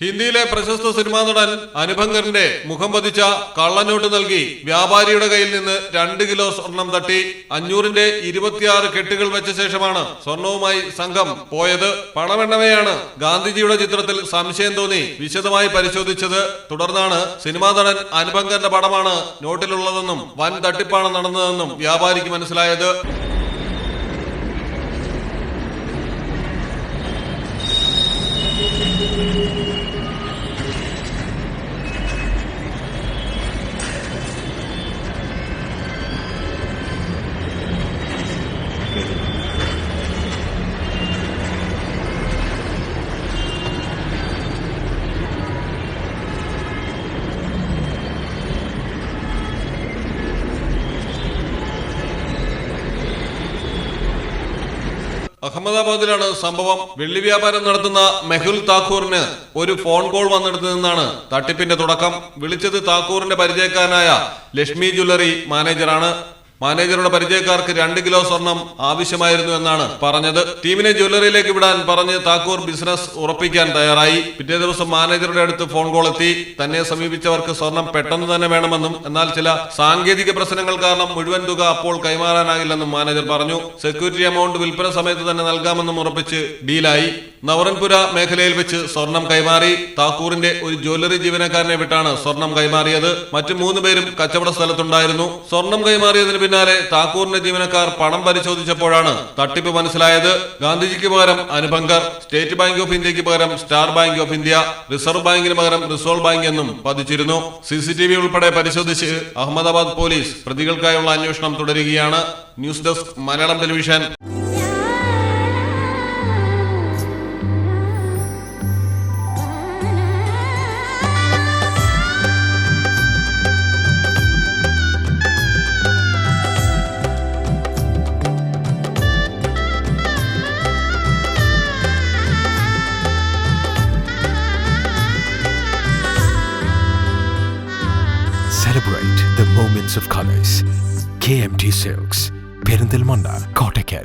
ഹിന്ദിയിലെ പ്രശസ്ത സിനിമാ നടൻ അനുഭങ്കറിന്റെ മുഖം പതിച്ച കള്ളനോട്ട് നൽകി വ്യാപാരിയുടെ കയ്യിൽ നിന്ന് രണ്ട് കിലോ സ്വർണം തട്ടി അഞ്ഞൂറിന്റെ ഇരുപത്തിയാറ് കെട്ടുകൾ വെച്ച ശേഷമാണ് സ്വർണവുമായി സംഘം പോയത്. പണമെണ്ണവെയാണ് ഗാന്ധിജിയുടെ ചിത്രത്തിൽ സംശയം തോന്നി വിശദമായി പരിശോധിച്ചത്. തുടർന്നാണ് സിനിമാ നടൻ അനുഭങ്കറിന്റെ പടമാണ് നോട്ടിലുള്ളതെന്നും വൻ തട്ടിപ്പാണ് നടന്നതെന്നും വ്യാപാരിക്ക് മനസ്സിലായത്. അഹമ്മദാബാദിലാണ് സംഭവം. വെള്ളി വ്യാപാരം നടത്തുന്ന മെഹുൽ താക്കൂറിന് ഒരു ഫോൺ കോൾ വന്നെടുത്തു നിന്നാണ് തട്ടിപ്പിന്റെ തുടക്കം. വിളിച്ചത് താക്കൂറിന്റെ പരിചയക്കാരനായ ലക്ഷ്മി ജ്വല്ലറി മാനേജറാണ്. മാനേജറുടെ പരിചയക്കാർക്ക് രണ്ട് കിലോ സ്വർണം ആവശ്യമായിരുന്നു എന്നാണ് പറഞ്ഞത്. ടീമിനെ ജ്വല്ലറിയിലേക്ക് വിടാൻ പറഞ്ഞ് താക്കൂർ ബിസിനസ് ഉറപ്പിക്കാൻ തയ്യാറായി. പിറ്റേ ദിവസം മാനേജറുടെ അടുത്ത് ഫോൺ കോൾ എത്തി. തന്നെ സമീപിച്ചവർക്ക് സ്വർണം പെട്ടെന്ന് തന്നെ വേണമെന്നും എന്നാൽ ചില സാങ്കേതിക പ്രശ്നങ്ങൾ കാരണം മുഴുവൻ തുക അപ്പോൾ കൈമാറാനാകില്ലെന്നും മാനേജർ പറഞ്ഞു. സെക്യൂരിറ്റി എമൗണ്ട് വിൽപ്പന സമയത്ത് തന്നെ നൽകാമെന്നും ഉറപ്പിച്ച് ഡീലായി. നവറൻപുര മേഖലയിൽ വെച്ച് സ്വർണം കൈമാറി താക്കൂറിന്റെ ഒരു ജ്വല്ലറി ജീവനക്കാരനെ വിട്ടാണ് സ്വർണം കൈമാറിയത്. മറ്റു മൂന്ന് പേരും കച്ചവട സ്ഥലത്തുണ്ടായിരുന്നു. സ്വർണം കൈമാറിയതിന് പിന്നാലെ താക്കൂറിന്റെ ജീവനക്കാർ പണം പരിശോധിച്ചപ്പോഴാണ് തട്ടിപ്പ് മനസ്സിലായത്. ഗാന്ധിജിക്ക് പകരം അനുബങ്കർ സ്റ്റേറ്റ് ബാങ്ക് ഓഫ് ഇന്ത്യയ്ക്ക് പകരം star bank of India reserve ബാങ്കിന് പകരം റിസോൾ ബാങ്ക് എന്നും പതിച്ചിരുന്നു. സി സി ടി വി ഉൾപ്പെടെ പരിശോധിച്ച് അഹമ്മദാബാദ് പോലീസ് പ്രതികൾക്കായുള്ള അന്വേഷണം തുടരുകയാണ്. News desk Malayalam television. Celebrate the moments of colors. KMT Silks, Perindalmanda, Kottakkal.